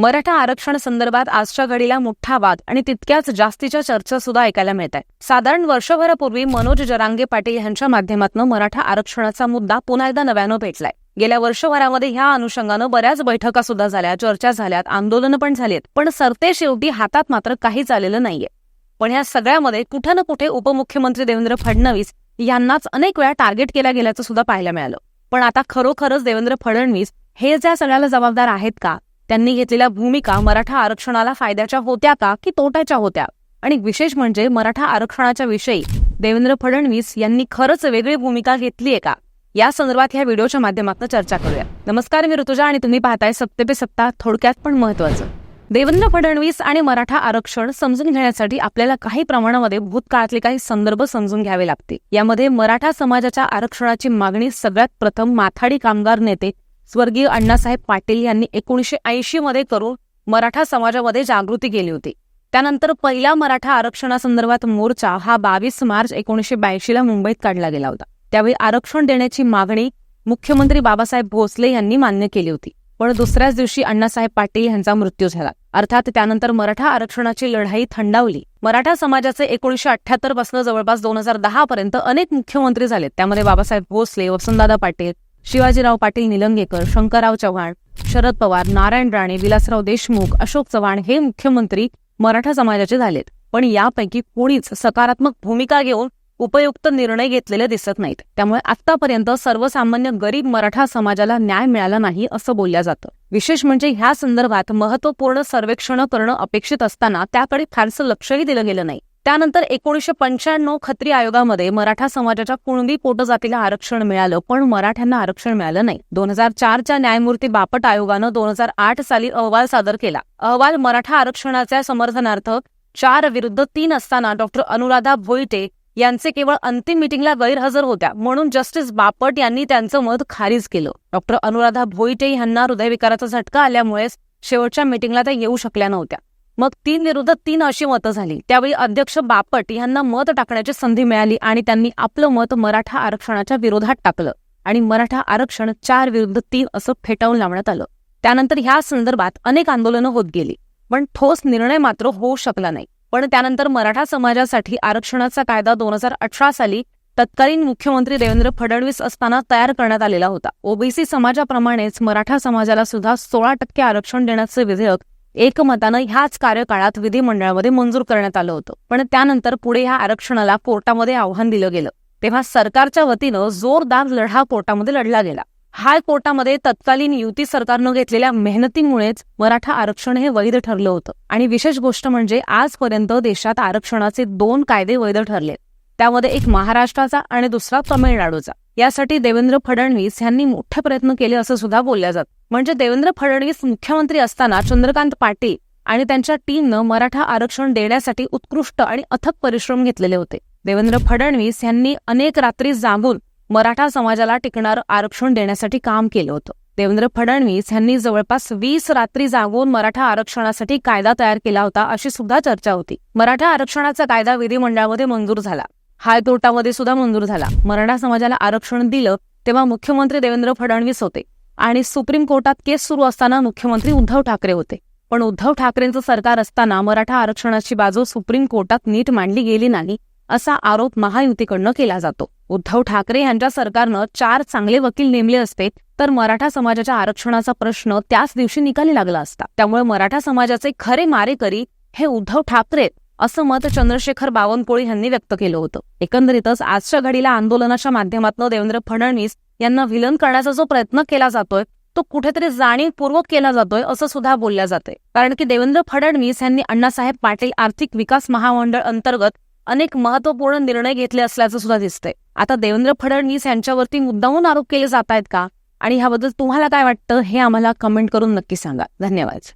मराठा आरक्षण संदर्भात आजच्या घडीला मोठा वाद आणि तितक्याच जास्तीच्या चर्चा सुद्धा ऐकायला मिळत आहे साधारण वर्षभरापूर्वी मनोज जरांगे पाटील यांच्या माध्यमातून मराठा आरक्षणाचा मुद्दा पुन्हा एकदा नव्यानं पेटलाय. गेल्या वर्षभरामध्ये ह्या अनुषंगानं बऱ्याच बैठका सुद्धा झाल्या चर्चा झाल्यात आंदोलनं पण झालीत पण सरते शेवटी हातात मात्र काहीच आलेलं नाहीये. पण ह्या सगळ्यामध्ये कुठं ना कुठे उपमुख्यमंत्री देवेंद्र फडणवीस यांनाच अनेक वेळा टार्गेट केल्या गेल्याचं सुद्धा पाहायला मिळालं. पण आता खरोखरच देवेंद्र फडणवीस हे ज्या सगळ्याला जबाबदार आहेत का? त्यांनी घेतलेल्या भूमिका मराठा आरक्षणाला फायद्याच्या होत्या का की तोट्याच्या होत्या? आणि विशेष म्हणजे मराठा आरक्षणाच्या विषयी देवेंद्र फडणवीस यांनी खरंच वेगळी भूमिका घेतलीय का? या संदर्भात ह्या व्हिडिओच्या माध्यमातून चर्चा करूया. नमस्कार मी ऋतुजा आणि तुम्ही पाहताय सत्ते पे सत्ता थोडक्यात पण महत्वाचं देवेंद्र फडणवीस आणि मराठा आरक्षण समजून घेण्यासाठी आपल्याला काही प्रमाणामध्ये भूतकाळातले काही संदर्भ समजून घ्यावे लागते यामध्ये मराठा समाजाच्या आरक्षणाची मागणी सगळ्यात प्रथम माथाडी कामगार नेते स्वर्गीय अण्णासाहेब पाटील यांनी एकोणीसशे ऐंशी मध्ये करून मराठा समाजामध्ये जागृती केली होती. त्यानंतर पहिला मराठा आरक्षणासंदर्भात मोर्चा हा बावीस मार्च एकोणीसशे ब्याऐंशीला मुंबईत काढला गेला होता. त्यावेळी आरक्षण देण्याची मागणी मुख्यमंत्री बाबासाहेब भोसले यांनी मान्य केली होती. पण दुसऱ्याच दिवशी अण्णासाहेब पाटील यांचा मृत्यू झाला. अर्थात त्यानंतर मराठा आरक्षणाची लढाई थंडावली. मराठा समाजाचे एकोणीशे अठ्याहत्तरपासून जवळपास दोन हजार दहा पर्यंत अनेक मुख्यमंत्री झालेत. त्यामध्ये बाबासाहेब भोसले वसंतदादा पाटील शिवाजीराव पाटील निलंगेकर शंकरराव चव्हाण शरद पवार नारायण राणे विलासराव देशमुख अशोक चव्हाण हे मुख्यमंत्री मराठा समाजाचे झालेत. पण यापैकी कोणीच सकारात्मक भूमिका घेऊन उपयुक्त निर्णय घेतलेले दिसत नाहीत. त्यामुळे आतापर्यंत सर्वसामान्य गरीब मराठा समाजाला न्याय मिळाला नाही असं बोललं जातं. विशेष म्हणजे ह्या संदर्भात महत्त्वपूर्ण सर्वेक्षण करणं अपेक्षित असताना त्याकडे फारसं लक्षही दिलं गेलं नाही. त्यानंतर एकोणीसशे पंच्याण्णव खत्री आयोगामध्ये मराठा समाजाच्या कुणबी पोटजातीला आरक्षण मिळालं पण मराठ्यांना आरक्षण मिळालं नाही. दोन हजार चारच्या न्यायमूर्ती बापट आयोगानं दोन हजार आठ साली अहवाल सादर केला. अहवाल मराठा आरक्षणाच्या समर्थनार्थ चार विरुद्ध तीन असताना डॉक्टर अनुराधा भोईटे यांचे केवळ अंतिम मिटिंगला गैरहजर होत्या म्हणून जस्टिस बापट यांनी त्यांचं मत खारिज केलं. डॉक्टर अनुराधा भोईटे यांना हृदयविकाराचा झटका आल्यामुळे शेवटच्या मिटिंगला त्या येऊ शकल्या नव्हत्या. मग तीन विरुद्ध तीन अशी मतं झाली. त्यावेळी अध्यक्ष बापट यांना मत टाकण्याची संधी मिळाली आणि त्यांनी आपलं मत मराठा आरक्षणाच्या विरोधात टाकलं. आणि मराठा आरक्षण चार विरुद्ध तीन असं फेटाळून लावण्यात आलं. त्यानंतर ह्या संदर्भात अनेक आंदोलनं होत गेली. पण ठोस निर्णय मात्र होऊ शकला नाही. पण त्यानंतर मराठा समाजासाठी आरक्षणाचा कायदा दोन हजार अठरा साली तत्कालीन मुख्यमंत्री देवेंद्र फडणवीस असताना तयार करण्यात आलेला होता. ओबीसी समाजाप्रमाणेच मराठा समाजाला सुद्धा सोळा टक्के आरक्षण देण्याचं विधेयक एकमतानं ह्याच कार्यकाळात विधिमंडळामध्ये मंजूर करण्यात आलं होतं. पण त्यानंतर पुढे ह्या आरक्षणाला कोर्टामध्ये आव्हान दिलं गेलं. तेव्हा सरकारच्या वतीनं जोरदार लढा कोर्टामध्ये लढला गेला. हायकोर्टामध्ये तत्कालीन युती सरकारनं घेतलेल्या मेहनतीमुळेच मराठा आरक्षण हे वैध ठरलं होतं. आणि विशेष गोष्ट म्हणजे आजपर्यंत देशात आरक्षणाचे दोन कायदे वैध ठरले त्यामध्ये एक महाराष्ट्राचा आणि दुसरा तमिळनाडूचा. यासाठी देवेंद्र फडणवीस यांनी मोठे प्रयत्न केले असं सुद्धा बोलल्या जात. म्हणजे देवेंद्र फडणवीस मुख्यमंत्री असताना चंद्रकांत पाटील आणि त्यांच्या टीमनं मराठा आरक्षण देण्यासाठी उत्कृष्ट आणि अथक परिश्रम घेतलेले होते. देवेंद्र फडणवीस यांनी अनेक रात्री जागून मराठा समाजाला टिकणारं आरक्षण देण्यासाठी काम केलं होतं. देवेंद्र फडणवीस यांनी जवळपास वीस रात्री जागून मराठा आरक्षणासाठी कायदा तयार केला होता अशी सुद्धा चर्चा होती. मराठा आरक्षणाचा कायदा विधिमंडळामध्ये मंजूर झाला. हायकोर्टामध्ये सुद्धा मंजूर झाला. मराठा समाजाला आरक्षण दिलं तेव्हा मुख्यमंत्री देवेंद्र फडणवीस होते आणि सुप्रीम कोर्टात केस सुरू असताना मुख्यमंत्री उद्धव ठाकरे होते. पण उद्धव ठाकरेंचं सरकार असताना मराठा आरक्षणाची बाजू सुप्रीम कोर्टात नीट मांडली गेली नाही असा आरोप महायुतीकडनं केला जातो. उद्धव ठाकरे यांच्या सरकारनं चार चांगले वकील नेमले असते तर मराठा समाजाच्या आरक्षणाचा प्रश्न त्याच दिवशी निकाली लागला असता. त्यामुळे मराठा समाजाचे खरे मारेकरी हे उद्धव ठाकरे असं मत चंद्रशेखर बावनकुळे यांनी व्यक्त केलं होतं. एकंदरीतच आजच्या घडीला आंदोलनाच्या माध्यमातून देवेंद्र फडणवीस यांना विलन करण्याचा जो प्रयत्न केला जातोय तो कुठेतरी जाणीवपूर्वक केला जातोय असं सुद्धा बोलल्या जाते कारण की देवेंद्र फडणवीस यांनी अण्णासाहेब पाटील आर्थिक विकास महामंडळ अंतर्गत अनेक महत्त्वपूर्ण निर्णय घेतले असल्याचं सुद्धा दिसतंय. आता देवेंद्र फडणवीस यांच्यावरती मुद्दाहून आरोप केले जात आहेत का? आणि ह्याबद्दल तुम्हाला काय वाटतं हे आम्हाला कमेंट करून नक्की सांगा. धन्यवाद.